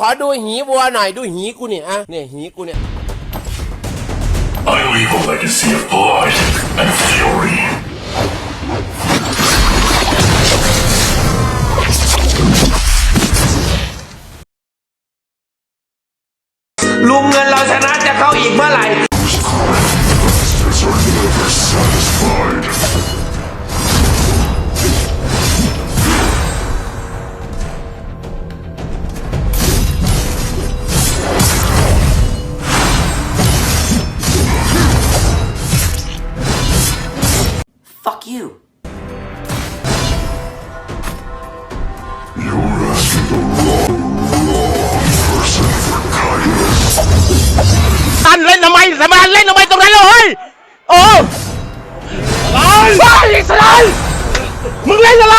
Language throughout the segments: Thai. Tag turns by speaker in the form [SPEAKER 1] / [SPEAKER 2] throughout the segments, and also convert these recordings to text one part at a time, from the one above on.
[SPEAKER 1] ขอดูหีวัวหน่อยดูหีกูเนี่ยอะเนี่ยหีกูเนี่ย
[SPEAKER 2] I leave a legacy of blood and fury.
[SPEAKER 3] ลุงเงินเราชนะจะเข้าอีกเมื่อไหร่
[SPEAKER 2] Those are never satisfied.
[SPEAKER 3] Fuck you
[SPEAKER 2] You're asking the wrong, wrong person for kindness.
[SPEAKER 4] ตันเล่นทำไมสมานเล่นทำไมตรงนั้นเลยเฮ้ยโอ้อะไรอิสราเอลมึงเล่นอะไร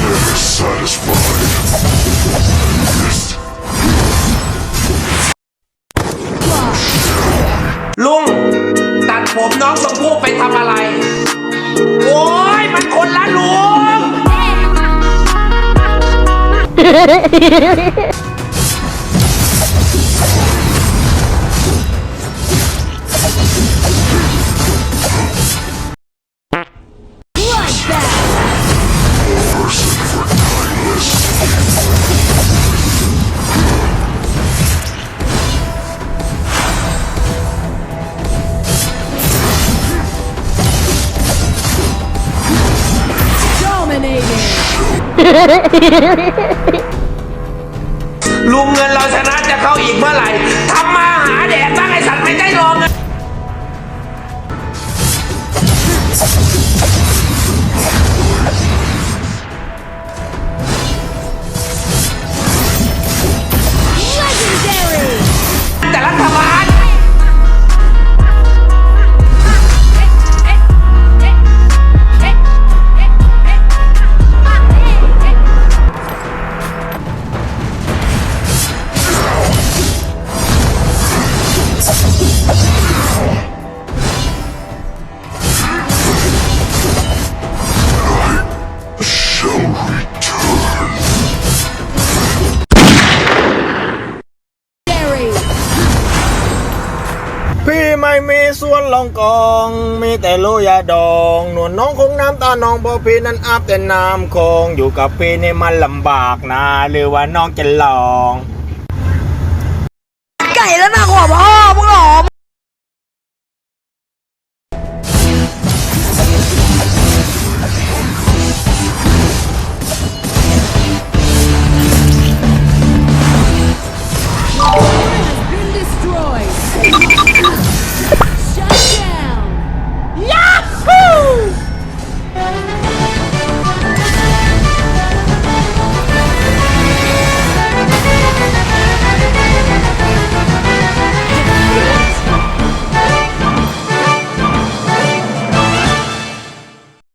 [SPEAKER 2] never satisfied. Yes.
[SPEAKER 3] ลุง ตัดผมน้องชมพู่ไปทำอะไร โอ้ยมันคนละลุง
[SPEAKER 2] Person
[SPEAKER 3] ลุงเงินเราชนะจะเข้าอีกเมื่อไหร่ทำมา
[SPEAKER 4] ม่มีส่วนลองกอง มีแต่โลยาดอง หนวลน้องคงน้ำตาน้องเพอพี่นั้นอาบแต่น้ำคง อยู่กับพี่นี่มันลำบากนะ หรือว่าน้องจะลอง
[SPEAKER 5] ไก่แล้วหนักกว่าพ่อ